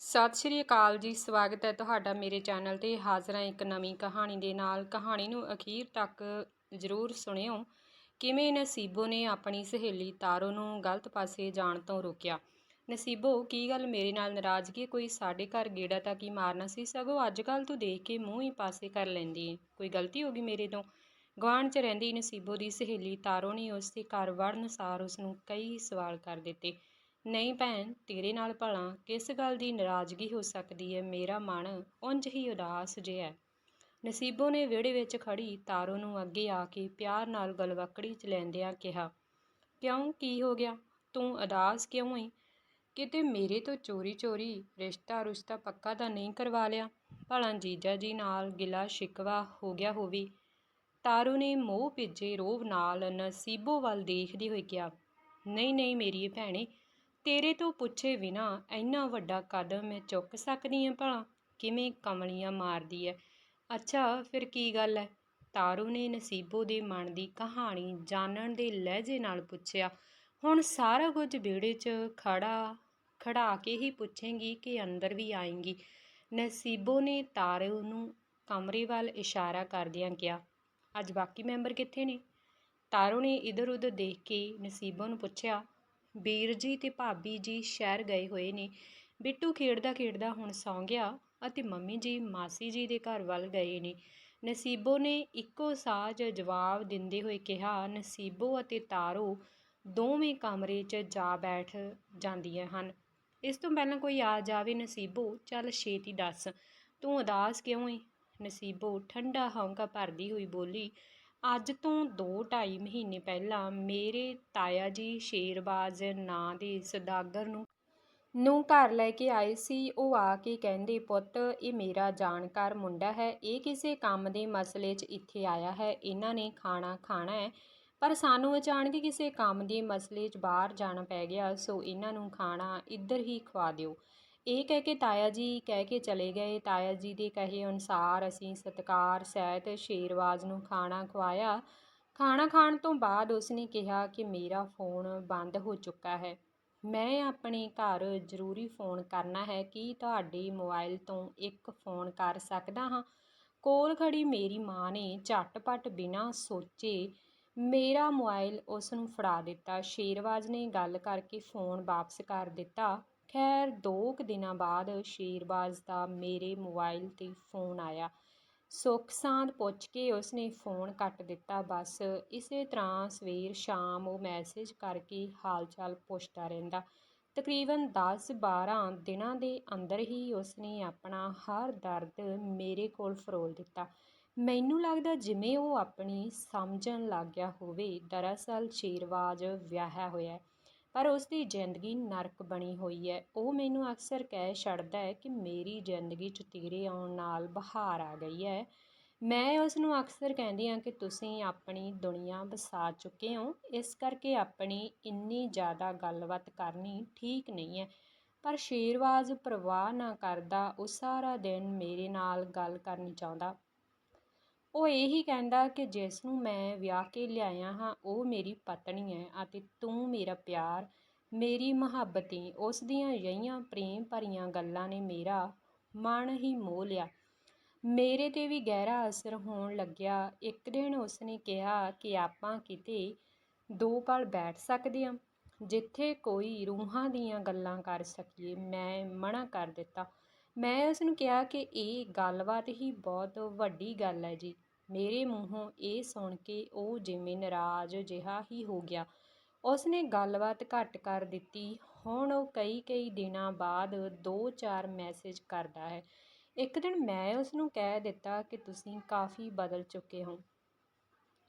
ਸਤਿ ਸ਼੍ਰੀ ਅਕਾਲ ਜੀ, ਸਵਾਗਤ ਹੈ ਤੁਹਾਡਾ ਮੇਰੇ ਚੈਨਲ ਤੇ ਹਾਜ਼ਰ ਹਾਂ ਇੱਕ ਨਵੀਂ ਕਹਾਣੀ ਦੇ ਨਾਲ। ਕਹਾਣੀ ਨੂੰ ਅਖੀਰ ਤੱਕ ਜ਼ਰੂਰ ਸੁਣਿਓ। ਕਿਵੇਂ ਨਸੀਬੋ ਨੇ ਆਪਣੀ ਸਹੇਲੀ ਤਾਰੋ ਨੂੰ ਗਲਤ ਪਾਸੇ ਜਾਣ ਤੋਂ ਰੋਕਿਆ? ਨਸੀਬੋ, ਕੀ ਗੱਲ ਮੇਰੇ ਨਾਲ ਨਾਰਾਜ਼ਗੀ ਕੋਈ ਸਾਡੇ ਘਰ ਗੇੜਾ ਤਾਂ ਕੀ ਮਾਰਨਾ ਸੀ? ਸਗੋਂ ਅੱਜ ਕੱਲ ਤੂੰ ਦੇਖ ਕੇ ਮੂੰਹ ਹੀ ਪਾਸੇ ਕਰ ਲੈਂਦੀ ਏ। ਕੋਈ ਗਲਤੀ ਹੋ ਗਈ ਮੇਰੇ ਤੋਂ? ਗੁਆਂਢ 'ਚ ਰਹਿੰਦੀ ਨਸੀਬੋ ਦੀ ਸਹੇਲੀ ਤਾਰੋ ਨੇ ਉਸ ਦੇ ਘਰ ਵੜਨ ਸਾਰ ਉਸ ਨੂੰ ਕਈ ਸਵਾਲ ਕਰ ਦਿੱਤੇ। ਨਹੀਂ ਭੈਣ, ਤੇਰੇ ਨਾਲ ਭਲਾ ਕਿਸ ਗੱਲ ਦੀ ਨਾਰਾਜ਼ਗੀ ਹੋ ਸਕਦੀ ਹੈ ਮੇਰਾ ਮਨ ਉਂਝ ਹੀ ਉਦਾਸ ਜਿਹਾ ਨਸੀਬੋ ਨੇ ਵਿਹੜੇ ਵਿੱਚ ਖੜੀ ਤਾਰੋ ਨੂੰ ਅੱਗੇ ਆ ਕੇ ਪਿਆਰ ਨਾਲ ਗਲਵੱਕੜੀ ਚ ਲੈਂਦਿਆਂ ਕਿਹਾ, ਕਿਉਂ? ਕੀ ਹੋ ਗਿਆ? ਤੂੰ ਉਦਾਸ ਕਿਉਂ ਏ ਕਿਤੇ ਮੇਰੇ ਤੋਂ ਚੋਰੀ ਚੋਰੀ ਰਿਸ਼ਤਾ ਰੁਸ਼ਤਾ ਪੱਕਾ ਤਾਂ ਨਹੀਂ ਕਰਵਾ ਲਿਆ? ਭਲਾ ਜੀਜਾ ਜੀ ਨਾਲ ਗਿਲਾ ਸ਼ਿਕਵਾ ਹੋ ਗਿਆ ਹੋਵੇ। ਤਾਰੂ ਨੇ ਮੋਹ ਭਿੱਜੇ ਰੋਵ ਨਾਲ ਨਸੀਬੋ ਵੱਲ ਦੇਖਦੀ ਹੋਈ ਕਿਹਾ, ਨਹੀਂ ਨਹੀਂ ਮੇਰੀ ਭੈਣੇ ਤੇਰੇ ਤੋਂ ਪੁੱਛੇ ਬਿਨਾਂ ਇੰਨਾ ਵੱਡਾ ਕਦਮ ਮੈਂ ਚੁੱਕ ਸਕਦੀ ਹਾਂ ਭਲਾ? ਕਿਵੇਂ ਕਮਲੀਆਂ ਮਾਰਦੀ ਹੈ ਅੱਛਾ, ਫਿਰ ਕੀ ਗੱਲ ਹੈ ਤਾਰੂ ਨੇ ਨਸੀਬੋ ਦੇ ਮਨ ਦੀ ਕਹਾਣੀ ਜਾਣਨ ਦੇ ਲਹਿਜੇ ਨਾਲ ਪੁੱਛਿਆ, ਹੁਣ ਸਾਰਾ ਕੁਝ ਵਿਹੜੇ 'ਚ ਖੜਾ ਖੜਾ ਕੇ ਹੀ ਪੁੱਛੇਂਗੀ ਕਿ ਅੰਦਰ ਵੀ ਆਏਂਗੀ? ਨਸੀਬੋ ਨੇ ਤਾਰੂ ਨੂੰ ਕਮਰੇ ਵੱਲ ਇਸ਼ਾਰਾ ਕਰਦਿਆਂ ਕਿਹਾ, ਅੱਜ ਬਾਕੀ ਮੈਂਬਰ ਕਿੱਥੇ ਨੇ? ਤਾਰੂ ਨੇ ਇਧਰ ਉਧਰ ਦੇਖ ਕੇ ਨਸੀਬੋ ਨੂੰ ਪੁੱਛਿਆ ਵੀਰ ਜੀ ਅਤੇ ਭਾਬੀ ਜੀ ਸ਼ਹਿਰ ਗਏ ਹੋਏ ਨੇ। ਬਿੱਟੂ ਖੇਡਦਾ ਖੇਡਦਾ ਹੁਣ ਸੌਂ ਗਿਆ ਅਤੇ ਮੰਮੀ ਜੀ, ਮਾਸੀ ਜੀ ਦੇ ਘਰ ਵੱਲ ਗਏ ਨੇ। ਨਸੀਬੋ ਨੇ ਇੱਕੋ ਸਾਜ ਜਵਾਬ ਦਿੰਦੇ ਹੋਏ ਕਿਹਾ, ਨਸੀਬੋ ਅਤੇ ਤਾਰੋ ਦੋਵੇਂ ਕਮਰੇ 'ਚ ਜਾ ਬੈਠ ਜਾਂਦੀਆਂ ਹਨ। ਇਸ ਤੋਂ ਪਹਿਲਾਂ ਕੋਈ ਆ ਜਾਵੇ ਨਸੀਬੋ, ਚੱਲ ਛੇਤੀ ਦੱਸ। ਤੂੰ ਉਦਾਸ ਕਿਉਂ ਏ? ਨਸੀਬੋ ਠੰਡਾ ਹੌਂਕਾ ਭਰਦੀ ਹੋਈ ਬੋਲੀ ਅੱਜ ਤੋਂ ਦੋ ਢਾਈ ਮਹੀਨੇ ਪਹਿਲਾਂ ਮੇਰੇ ਤਾਇਆ ਜੀ ਸ਼ੇਰਬਾਜ਼ ਨਾਂ ਦੇ ਸੌਦਾਗਰ ਨੂੰ ਨੂੰ ਘਰ ਲੈ ਕੇ ਆਏ ਸੀ। ਉਹ ਆ ਕੇ ਕਹਿੰਦੇ, ਪੁੱਤ, ਇਹ ਮੇਰਾ ਜਾਣਕਾਰ ਮੁੰਡਾ ਹੈ। ਇਹ ਕਿਸੇ ਕੰਮ ਦੇ ਮਸਲੇ 'ਚ ਇੱਥੇ ਆਇਆ ਹੈ। ਇਹਨਾਂ ਨੇ ਖਾਣਾ ਖਾਣਾ ਹੈ। ਪਰ ਸਾਨੂੰ ਅਚਾਨਕ ਕਿਸੇ ਕੰਮ ਦੇ ਮਸਲੇ 'ਚ ਬਾਹਰ ਜਾਣਾ ਪੈ ਗਿਆ। ਸੋ ਇਹਨਾਂ ਨੂੰ ਖਾਣਾ ਇੱਧਰ ਹੀ ਖਵਾ ਦਿਓ। ਇਹ ਕਹਿ ਕੇ ਤਾਇਆ ਜੀ ਕਹਿ ਕੇ ਚਲੇ ਗਏ। ਤਾਇਆ ਜੀ ਦੇ ਕਹੇ ਅਨੁਸਾਰ ਅਸੀਂ ਸਤਕਾਰ, ਸਹਿਤ, ਸ਼ੇਰਵਾਜ਼ ਨੂੰ ਖਾਣਾ ਖਵਾਇਆ। ਖਾਣਾ ਖਾਣ ਤੋਂ ਬਾਅਦ ਉਸਨੇ ਕਿਹਾ ਕਿ ਮੇਰਾ ਫੋਨ ਬੰਦ ਹੋ ਚੁੱਕਾ ਹੈ। ਮੈਂ ਆਪਣੇ ਘਰ ਜ਼ਰੂਰੀ ਫੋਨ ਕਰਨਾ ਹੈ। ਕੀ ਤੁਹਾਡੇ ਮੋਬਾਈਲ ਤੋਂ ਇੱਕ ਫੋਨ ਕਰ ਸਕਦਾ ਹਾਂ? ਕੋਲ ਖੜੀ ਮੇਰੀ ਮਾਂ ਨੇ ਝਟਪਟ ਬਿਨਾਂ ਸੋਚੇ ਮੇਰਾ ਮੋਬਾਈਲ ਉਸ ਨੂੰ ਫੜਾ ਦਿੱਤਾ। ਸ਼ੇਰਵਾਜ਼ ਨੇ ਗੱਲ ਕਰਕੇ ਫੋਨ ਵਾਪਸ ਕਰ ਦਿੱਤਾ। ਖੈਰ, ਦੋ ਕੁ ਦਿਨਾਂ ਬਾਅਦ ਸ਼ੇਰਬਾਜ਼ ਦਾ ਮੇਰੇ ਮੋਬਾਈਲ 'ਤੇ ਫੋਨ ਆਇਆ। ਸੁੱਖ ਸਾਂਦ ਪੁੱਛ ਕੇ ਉਸਨੇ ਫੋਨ ਕੱਟ ਦਿੱਤਾ। ਬਸ ਇਸੇ ਤਰ੍ਹਾਂ ਸਵੇਰ ਸ਼ਾਮ ਉਹ ਮੈਸੇਜ ਕਰਕੇ ਹਾਲ ਚਾਲ ਪੁੱਛਦਾ ਰਹਿੰਦਾ। ਤਕਰੀਬਨ 10-12 ਦਿਨਾਂ ਦੇ ਅੰਦਰ ਹੀ ਉਸਨੇ ਆਪਣਾ ਹਰ ਦਰਦ ਮੇਰੇ ਕੋਲ ਫਰੋਲ ਦਿੱਤਾ। ਮੈਨੂੰ ਲੱਗਦਾ ਜਿਵੇਂ ਉਹ ਆਪਣੀ ਸਮਝਣ ਲੱਗ ਗਿਆ ਹੋਵੇ, ਦਰਅਸਲ ਸ਼ੇਰਵਾਜ਼ ਵਿਆਹਿਆ ਹੋਇਆ ਪਰ ਉਸ ਦੀ ਜ਼ਿੰਦਗੀ ਨਰਕ ਬਣੀ ਹੋਈ ਹੈ। ਉਹ ਮੈਨੂੰ ਅਕਸਰ ਕਹਿ ਛੱਡਦਾ ਹੈ ਕਿ ਮੇਰੀ ਜ਼ਿੰਦਗੀ 'ਚ ਤੇਰੇ ਆਉਣ ਨਾਲ ਬਹਾਰ ਆ ਗਈ ਹੈ। ਮੈਂ ਉਸ ਨੂੰ ਅਕਸਰ ਕਹਿੰਦੀ ਹਾਂ ਕਿ ਤੁਸੀਂ ਆਪਣੀ ਦੁਨੀਆ ਵਸਾ ਚੁੱਕੇ ਹੋ। ਇਸ ਕਰਕੇ ਆਪਣੀ ਇੰਨੀ ਜ਼ਿਆਦਾ ਗੱਲਬਾਤ ਕਰਨੀ ਠੀਕ ਨਹੀਂ ਹੈ। ਪਰ ਸ਼ੇਰਵਾਜ਼ ਪਰਵਾਹ ਨਾ ਕਰਦਾ। ਉਹ ਸਾਰਾ ਦਿਨ ਮੇਰੇ ਨਾਲ ਗੱਲ ਕਰਨੀ ਚਾਹੁੰਦਾ ਉਹ ਇਹੀ ਕਹਿੰਦਾ ਕਿ ਜਿਸ ਨੂੰ ਮੈਂ ਵਿਆਹ ਕੇ ਲਿਆਇਆ ਹਾਂ, ਉਹ ਮੇਰੀ ਪਤਨੀ ਹੈ ਅਤੇ ਤੂੰ ਮੇਰਾ ਪਿਆਰ, ਮੇਰੀ ਮੁਹੱਬਤ ਉਸ ਦੀਆਂ ਯਹੀਆਂ ਪ੍ਰੇਮ ਭਰੀਆਂ ਗੱਲਾਂ ਨੇ ਮੇਰਾ ਮਨ ਹੀ ਮੋਹ ਲਿਆ। ਮੇਰੇ 'ਤੇ ਵੀ ਗਹਿਰਾ ਅਸਰ ਹੋਣ ਲੱਗਿਆ। ਇੱਕ ਦਿਨ ਉਸਨੇ ਕਿਹਾ ਕਿ ਆਪਾਂ ਕਿਤੇ ਦੋ ਪਲ ਬੈਠ ਸਕਦੇ ਹਾਂ ਜਿੱਥੇ ਕੋਈ ਰੂਹਾਂ ਦੀਆਂ ਗੱਲਾਂ ਕਰ ਸਕੀਏ। ਮੈਂ ਮਨਾ ਕਰ ਦਿੱਤਾ। ਮੈਂ ਉਸਨੂੰ ਕਿਹਾ ਕਿ ਇਹ ਗੱਲਬਾਤ ਹੀ ਬਹੁਤ ਵੱਡੀ ਗੱਲ ਹੈ ਜੀ। ਮੇਰੇ ਮੂੰਹੋਂ ਇਹ ਸੁਣ ਕੇ ਉਹ ਜਿਵੇਂ ਨਾਰਾਜ਼ ਜਿਹਾ ਹੀ ਹੋ ਗਿਆ। ਉਸਨੇ ਗੱਲਬਾਤ ਘੱਟ ਕਰ ਦਿੱਤੀ। ਹੁਣ ਉਹ ਕਈ ਕਈ ਦਿਨਾਂ ਬਾਅਦ ਦੋ ਚਾਰ ਮੈਸੇਜ ਕਰਦਾ ਹੈ। ਇੱਕ ਦਿਨ ਮੈਂ ਉਸਨੂੰ ਕਹਿ ਦਿੱਤਾ ਕਿ ਤੁਸੀਂ ਕਾਫੀ ਬਦਲ ਚੁੱਕੇ ਹੋ।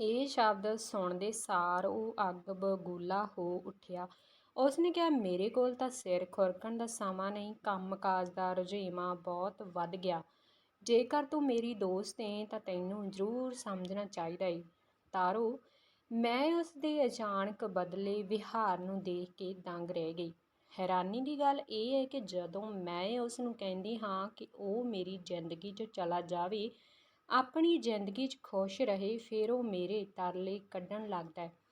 ਇਹ ਸ਼ਬਦ ਸੁਣਦੇ ਸਾਰ ਉਹ ਅੱਗ ਬਗੂਲਾ ਹੋ ਉੱਠਿਆ। ਉਸ ਨੇ ਕਿਹਾ, ਮੇਰੇ ਕੋਲ ਤਾਂ ਸਿਰ ਖੁਰਕਣ ਦਾ ਸਮਾਂ ਨਹੀਂ, ਕੰਮਕਾਜ ਦਾ ਰੁਝੇਵਾਂ ਬਹੁਤ ਵੱਧ ਗਿਆ। ਜੇਕਰ ਤੂੰ ਮੇਰੀ ਦੋਸਤ ਏ, ਤਾਂ ਤੈਨੂੰ ਜ਼ਰੂਰ ਸਮਝਣਾ ਚਾਹੀਦਾ ਏ। ਤਾਰੋ, ਮੈਂ ਉਸ ਦੇ ਅਚਾਨਕ ਬਦਲੇ ਵਿਹਾਰ ਨੂੰ ਦੇਖ ਕੇ ਦੰਗ ਰਹਿ ਗਈ। ਹੈਰਾਨੀ ਦੀ ਗੱਲ ਇਹ ਹੈ ਕਿ ਜਦੋਂ ਮੈਂ ਉਸ ਨੂੰ ਕਹਿੰਦੀ ਹਾਂ ਕਿ ਉਹ ਮੇਰੀ ਜ਼ਿੰਦਗੀ 'ਚ ਚਲਾ ਜਾਵੇ, ਆਪਣੀ ਜ਼ਿੰਦਗੀ 'ਚ ਖੁਸ਼ ਰਹੇ, ਫਿਰ ਉਹ ਮੇਰੇ ਤਰਲੇ ਕੱਢਣ ਲੱਗਦਾ ਹੈ।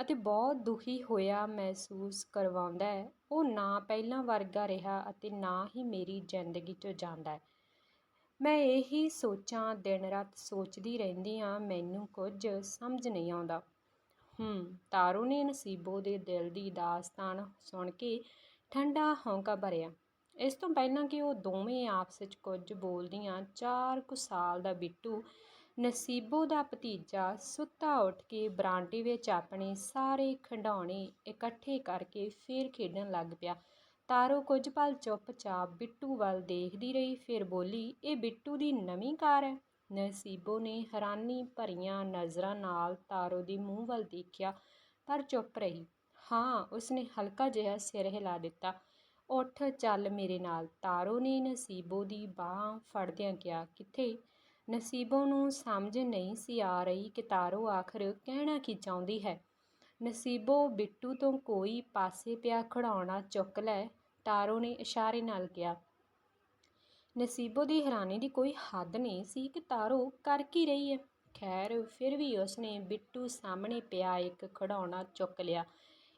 ਅਤੇ ਬਹੁਤ ਦੁਖੀ ਹੋਇਆ ਮਹਿਸੂਸ ਕਰਵਾਉਂਦਾ ਹੈ। ਉਹ ਨਾ ਪਹਿਲਾਂ ਵਰਗਾ ਰਿਹਾ ਅਤੇ ਨਾ ਹੀ ਮੇਰੀ ਜ਼ਿੰਦਗੀ 'ਚੋਂ ਜਾਂਦਾ ਹੈ। ਮੈਂ ਇਹੀ ਸੋਚਾਂ ਦਿਨ ਰਾਤ ਸੋਚਦੀ ਰਹਿੰਦੀ ਹਾਂ, ਮੈਨੂੰ ਕੁਝ ਸਮਝ ਨਹੀਂ ਆਉਂਦਾ। ਹੂੰ ਤਾਰੂ ਨੇ ਨਸੀਬੋ ਦੇ ਦਿਲ ਦੀ ਦਾਸਤਾਨ ਸੁਣ ਕੇ ਠੰਡਾ ਹੌਂਕਾ ਭਰਿਆ। ਇਸ ਤੋਂ ਪਹਿਲਾਂ ਕਿ ਉਹ ਦੋਵੇਂ ਆਪਸ ਵਿੱਚ ਕੁਝ ਬੋਲਦੀਆਂ, ਚਾਰ ਕੁ ਸਾਲ ਦਾ ਬਿੱਟੂ ਨਸੀਬੋ ਦਾ ਭਤੀਜਾ ਸੁੱਤਾ ਉੱਠ ਕੇ ਬਰਾਂਡੇ ਵਿੱਚ ਆਪਣੇ ਸਾਰੇ ਖਿਡੌਣੇ ਇਕੱਠੇ ਕਰਕੇ ਫੇਰ ਖੇਡਣ ਲੱਗ ਪਿਆ। ਤਾਰੋ ਕੁਝ ਪਲ ਚੁੱਪਚਾਪ ਬਿੱਟੂ ਵੱਲ ਦੇਖਦੀ ਰਹੀ, ਫਿਰ ਬੋਲੀ, ਇਹ ਬਿੱਟੂ ਦੀ ਨਵੀਂ ਕਾਰ ਹੈ। ਨਸੀਬੋ ਨੇ ਹੈਰਾਨੀ ਭਰੀਆਂ ਨਜ਼ਰਾਂ ਨਾਲ ਤਾਰੋ ਦੇ ਮੂੰਹ ਵੱਲ ਦੇਖਿਆ, ਪਰ ਚੁੱਪ ਰਹੀ। ਹਾਂ, ਉਸਨੇ ਹਲਕਾ ਜਿਹਾ ਸਿਰ ਹਿਲਾ ਦਿੱਤਾ। ਉੱਠ, ਚੱਲ ਮੇਰੇ ਨਾਲ। ਤਾਰੋ ਨੇ ਨਸੀਬੋ ਦੀ ਬਾਂਹ ਫੜਦਿਆਂ ਕਿਹਾ, ਕਿੱਥੇ? ਨਸੀਬੋ ਨੂੰ ਸਮਝ ਨਹੀਂ ਸੀ ਆ ਰਹੀ ਕਿ ਤਾਰੋ ਆਖਰ ਕਹਿਣਾ ਕੀ ਚਾਹੁੰਦੀ ਹੈ। ਨਸੀਬੋ ਬਿੱਟੂ ਤੋਂ ਕੋਈ ਪਾਸੇ ਪਿਆ ਖੜਾਉਣਾ ਚੁੱਕ ਲੈ, ਤਾਰੋ ਨੇ ਇਸ਼ਾਰੇ ਨਾਲ ਕਿਹਾ। ਨਸੀਬੋ ਦੀ ਹੈਰਾਨੀ ਦੀ ਕੋਈ ਹੱਦ ਨਹੀਂ ਸੀ ਕਿ ਤਾਰੋ ਕਰ ਕੀ ਰਹੀ ਹੈ। ਖੈਰ, ਫਿਰ ਵੀ ਉਸਨੇ ਬਿੱਟੂ ਸਾਹਮਣੇ ਪਿਆ ਇੱਕ ਖੜਾਉਣਾ ਚੁੱਕ ਲਿਆ।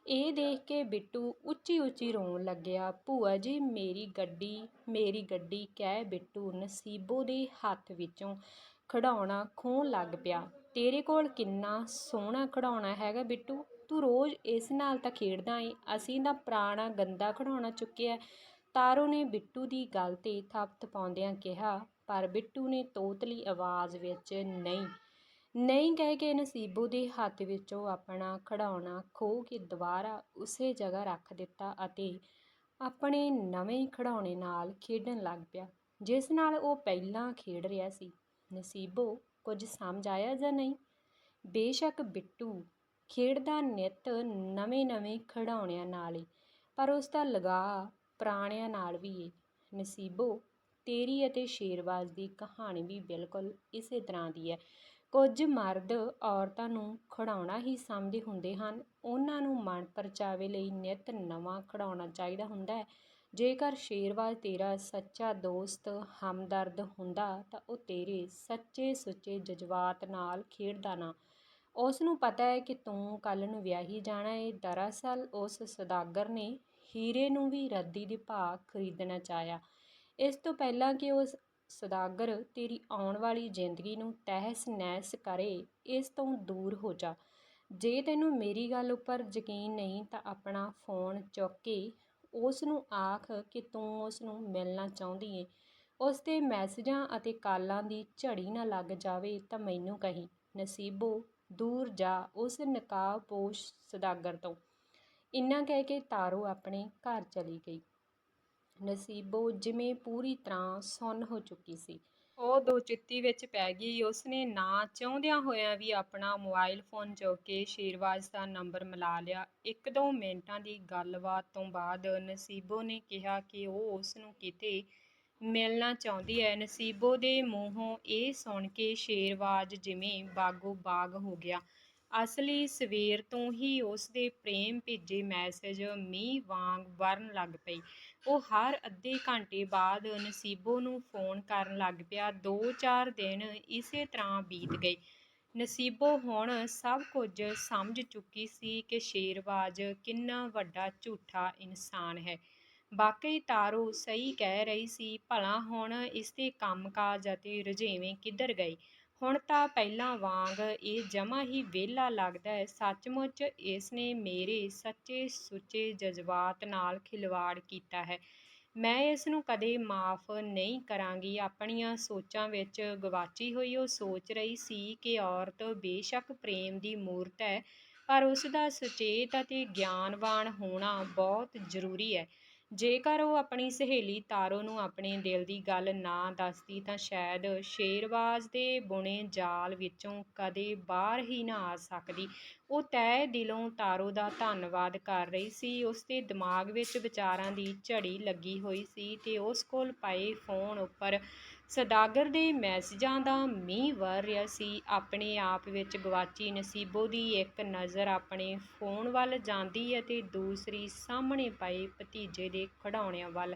ਇਹ ਦੇਖ ਕੇ ਬਿੱਟੂ ਉੱਚੀ ਉੱਚੀ ਰੋਣ ਲੱਗਿਆ। ਭੂਆ ਜੀ, ਮੇਰੀ ਗੱਡੀ ਮੇਰੀ ਗੱਡੀ, ਕਹਿ ਬਿੱਟੂ ਨਸੀਬੋ ਦੇ ਹੱਥ ਵਿੱਚੋਂ ਖਿਡੌਣਾ ਖੋਹਣ ਲੱਗ ਪਿਆ। ਤੇਰੇ ਕੋਲ ਕਿੰਨਾ ਸੋਹਣਾ ਖਿਡੌਣਾ ਹੈਗਾ ਬਿੱਟੂ। ਤੂੰ ਰੋਜ਼ ਇਸ ਨਾਲ ਤਾਂ ਖੇਡਦਾ ਏ। ਅਸੀਂ ਤਾਂ ਪੁਰਾਣਾ ਗੰਦਾ ਖਿਡੌਣਾ ਚੁੱਕਿਆ ਤਾਰੋ ਨੇ ਬਿੱਟੂ ਦੀ ਗੱਲ ਤੇ ਥੱਪ ਪਾਉਂਦਿਆਂ ਕਿਹਾ, ਪਰ ਬਿੱਟੂ ਨੇ ਤੋਤਲੀ ਆਵਾਜ਼ ਵਿੱਚ, ਨਹੀਂ ਨਹੀਂ ਕਹਿ ਕੇ ਨਸੀਬੋ ਦੇ ਹੱਥ ਵਿੱਚੋਂ ਆਪਣਾ ਖਿਡੌਣਾ ਖੋਹ ਕੇ ਦੁਬਾਰਾ ਉਸੇ ਜਗ੍ਹਾ ਰੱਖ ਦਿੱਤਾ ਅਤੇ ਆਪਣੇ ਨਵੇਂ ਖਿਡੌਣੇ ਨਾਲ ਖੇਡਣ ਲੱਗ ਪਿਆ, ਜਿਸ ਨਾਲ ਉਹ ਪਹਿਲਾਂ ਖੇਡ ਰਿਹਾ ਸੀ। ਨਸੀਬੋ, ਕੁਝ ਸਮਝ ਆਇਆ ਜਾਂ ਨਹੀਂ? ਬੇਸ਼ੱਕ ਬਿੱਟੂ ਖੇਡਦਾ ਨਿੱਤ ਨਵੇਂ-ਨਵੇਂ ਖਿਡੌਣਿਆਂ ਨਾਲ ਏ, ਪਰ ਉਸ ਦਾ ਲਗਾਅ ਪੁਰਾਣਿਆਂ ਨਾਲ ਵੀ ਏ। ਨਸੀਬੋ ਤੇਰੀ ਅਤੇ ਸ਼ੇਰਬਾਜ਼ ਦੀ ਕਹਾਣੀ ਵੀ ਬਿਲਕੁਲ ਇਸੇ ਤਰ੍ਹਾਂ ਦੀ ਹੈ। ਕੁਝ ਮਰਦ ਔਰਤਾਂ ਨੂੰ ਖਿਡੌਣਾ ਹੀ ਸਮਝਦੇ ਹੁੰਦੇ ਹਨ। ਉਹਨਾਂ ਨੂੰ ਮਨ ਪਰਚਾਵੇ ਲਈ ਨਿੱਤ ਨਵਾਂ ਖਿਡੌਣਾ ਚਾਹੀਦਾ ਹੁੰਦਾ ਹੈ। ਜੇਕਰ ਸ਼ੇਰਵਾਲ ਤੇਰਾ ਸੱਚਾ ਦੋਸਤ ਹਮਦਰਦ ਹੁੰਦਾ ਤਾਂ ਉਹ ਤੇਰੇ ਸੱਚੇ ਸੁੱਚੇ ਜਜ਼ਬਾਤ ਨਾਲ ਖੇਡਦਾ ਨਾ। ਉਸ ਨੂੰ ਪਤਾ ਹੈ ਕਿ ਤੂੰ ਕੱਲ ਨੂੰ ਵਿਆਹੀ ਜਾਣਾ ਏ। ਦਰਅਸਲ ਉਸ ਸੌਦਾਗਰ ਨੇ ਹੀਰੇ ਨੂੰ ਵੀ ਰੱਦੀ ਦੇ ਭਾਅ ਖਰੀਦਣਾ ਚਾਹਿਆ। ਇਸ ਤੋਂ ਪਹਿਲਾਂ ਕਿ ਉਸ ਸੌਦਾਗਰ, ਤੇਰੀ ਆਉਣ ਵਾਲੀ ਜ਼ਿੰਦਗੀ ਨੂੰ ਤਹਿਸ ਨਹਿਸ ਕਰੇ, ਇਸ ਤੋਂ ਦੂਰ ਹੋ ਜਾ। ਜੇ ਤੈਨੂੰ ਮੇਰੀ ਗੱਲ ਉੱਪਰ ਯਕੀਨ ਨਹੀਂ, ਤਾਂ ਆਪਣਾ ਫੋਨ ਚੁੱਕ ਕੇ ਉਸ ਨੂੰ ਆਖ ਕਿ ਤੂੰ ਉਸ ਨੂੰ ਮਿਲਣਾ ਚਾਹੁੰਦੀ ਏ। ਉਸ ਦੇ ਮੈਸੇਜਾਂ ਅਤੇ ਕਾਲਾਂ ਦੀ ਝੜੀ ਨਾ ਲੱਗ ਜਾਵੇ ਤਾਂ ਮੈਨੂੰ ਕਹੀ, ਨਸੀਬੋ, ਦੂਰ ਜਾ ਉਸ ਨਕਾਬਪੋਸ਼ ਸੌਦਾਗਰ ਤੋਂ। ਇੰਨਾ ਕਹਿ ਕੇ ਤਾਰੋ ਆਪਣੇ ਘਰ ਚਲੀ ਗਈ। ਨਸੀਬੋ ਜਿਵੇਂ ਪੂਰੀ ਤਰ੍ਹਾਂ ਸੁੰਨ ਹੋ ਚੁੱਕੀ ਸੀ। ਉਹ ਦੋ ਚਿੱਤੀ ਵਿੱਚ ਪੈ ਗਈ। ਉਸਨੇ ਨਾ ਚਾਹੁੰਦਿਆਂ ਹੋਇਆਂ ਵੀ ਆਪਣਾ ਮੋਬਾਈਲ ਫੋਨ ਚੁੱਕ ਕੇ ਸ਼ੇਰਵਾਜ਼ ਦਾ ਨੰਬਰ ਮਿਲਾ ਲਿਆ। ਇੱਕ ਦੋ ਮਿੰਟਾਂ ਦੀ ਗੱਲਬਾਤ ਤੋਂ ਬਾਅਦ ਨਸੀਬੋ ਨੇ ਕਿਹਾ ਕਿ ਉਹ ਉਸ ਨੂੰ ਕਿਤੇ ਮਿਲਣਾ ਚਾਹੁੰਦੀ ਹੈ। ਨਸੀਬੋ ਦੇ ਮੂੰਹੋਂ ਇਹ ਸੁਣ ਕੇ ਸ਼ੇਰਵਾਜ਼ ਜਿਵੇਂ ਬਾਗੋ ਬਾਗ ਹੋ ਗਿਆ। ਅਸਲੀ ਸਵੇਰ ਤੋਂ ਹੀ ਉਸ ਦੇ ਪ੍ਰੇਮ ਭੇਜੇ ਮੈਸੇਜ ਮੀਂਹ ਵਾਂਗ ਵਰਨ ਲੱਗ ਪਈ। ਉਹ ਹਰ ਅੱਧੇ ਘੰਟੇ ਬਾਅਦ ਨਸੀਬੋ ਨੂੰ ਫੋਨ ਕਰਨ ਲੱਗ ਪਿਆ। ਦੋ ਚਾਰ ਦਿਨ ਇਸੇ ਤਰ੍ਹਾਂ ਬੀਤ ਗਏ। ਨਸੀਬੋ ਹੁਣ ਸਭ ਕੁਝ ਸਮਝ ਚੁੱਕੀ ਸੀ ਕਿ ਸ਼ੇਰਵਾਜ਼ ਕਿੰਨਾ ਵੱਡਾ ਝੂਠਾ ਇਨਸਾਨ ਹੈ। ਵਾਕਈ ਤਾਰੋ ਸਹੀ ਕਹਿ ਰਹੀ ਸੀ, ਭਲਾ ਹੁਣ ਇਸ ਦੇ ਕੰਮਕਾਜ ਅਤੇ ਰੁਝੇਵੇਂ ਕਿੱਧਰ ਗਏ? ਹੁਣ ਤਾਂ ਪਹਿਲਾਂ ਵਾਂਗ ਇਹ ਜਮਾ ਹੀ ਵਿਹਲਾ ਲੱਗਦਾ ਹੈ। ਸੱਚਮੁੱਚ ਇਸ ਨੇ ਮੇਰੇ ਸੱਚੇ ਸੁੱਚੇ ਜਜ਼ਬਾਤ ਨਾਲ ਖਿਲਵਾੜ ਕੀਤਾ ਹੈ। ਮੈਂ ਇਸ ਨੂੰ ਕਦੇ ਮਾਫ ਨਹੀਂ ਕਰਾਂਗੀ। ਆਪਣੀਆਂ ਸੋਚਾਂ ਵਿੱਚ ਗਵਾਚੀ ਹੋਈ ਉਹ ਸੋਚ ਰਹੀ ਸੀ ਕਿ ਔਰਤ ਬੇਸ਼ੱਕ ਪ੍ਰੇਮ ਦੀ ਮੂਰਤ ਹੈ, ਪਰ ਉਸ ਦਾ ਸੁਚੇਤ ਅਤੇ ਗਿਆਨਵਾਨ ਹੋਣਾ ਬਹੁਤ ਜ਼ਰੂਰੀ ਹੈ। ਜੇਕਰ ਉਹ ਆਪਣੀ ਸਹੇਲੀ ਤਾਰੋ ਨੂੰ ਆਪਣੇ ਦਿਲ ਦੀ ਗੱਲ ਨਾ ਦੱਸਦੀ ਤਾਂ ਸ਼ਾਇਦ ਸ਼ੇਰਬਾਜ਼ ਦੇ ਬੁਣੇ ਜਾਲ ਵਿੱਚੋਂ ਕਦੇ ਬਾਹਰ ਹੀ ਨਾ ਆ ਸਕਦੀ। ਉਹ ਤਹਿ ਦਿਲੋਂ ਤਾਰੋ ਦਾ ਧੰਨਵਾਦ ਕਰ ਰਹੀ ਸੀ। ਉਸਦੇ ਦਿਮਾਗ ਵਿੱਚ ਵਿਚਾਰਾਂ ਦੀ ਝੜੀ ਲੱਗੀ ਹੋਈ ਸੀ ਤੇ ਉਸ ਕੋਲ ਪਏ ਫੋਨ ਉੱਪਰ ਸੌਦਾਗਰ ਦੇ ਮੈਸੇਜਾਂ ਦਾ ਮੀਂਹ ਵਰ ਰਿਹਾ ਸੀ। ਆਪਣੇ ਆਪ ਵਿੱਚ ਗਵਾਚੀ ਨਸੀਬੋ ਦੀ ਇੱਕ ਨਜ਼ਰ ਆਪਣੇ ਫੋਨ ਵੱਲ ਜਾਂਦੀ ਅਤੇ ਦੂਸਰੀ ਸਾਹਮਣੇ ਪਏ ਭਤੀਜੇ ਦੇ ਖਿਡੌਣਿਆਂ ਵੱਲ।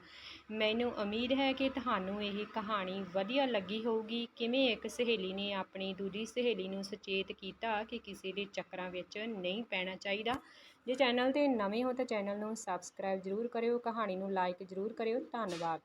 ਮੈਨੂੰ ਉਮੀਦ ਹੈ ਕਿ ਤੁਹਾਨੂੰ ਇਹ ਕਹਾਣੀ ਵਧੀਆ ਲੱਗੀ ਹੋਊਗੀ। ਕਿਵੇਂ ਇੱਕ ਸਹੇਲੀ ਨੇ ਆਪਣੀ ਦੂਜੀ ਸਹੇਲੀ ਨੂੰ ਸੁਚੇਤ ਕੀਤਾ ਕਿ ਕਿਸੇ ਦੇ ਚੱਕਰਾਂ ਵਿੱਚ ਨਹੀਂ ਪੈਣਾ ਚਾਹੀਦਾ? ਜੇ ਚੈਨਲ ਤੇ ਨਵੇਂ ਹੋ ਤਾਂ ਚੈਨਲ ਨੂੰ ਸਬਸਕ੍ਰਾਈਬ ਜ਼ਰੂਰ ਕਰਿਓ, ਕਹਾਣੀ ਨੂੰ ਲਾਈਕ ਜ਼ਰੂਰ ਕਰਿਓ। ਧੰਨਵਾਦ।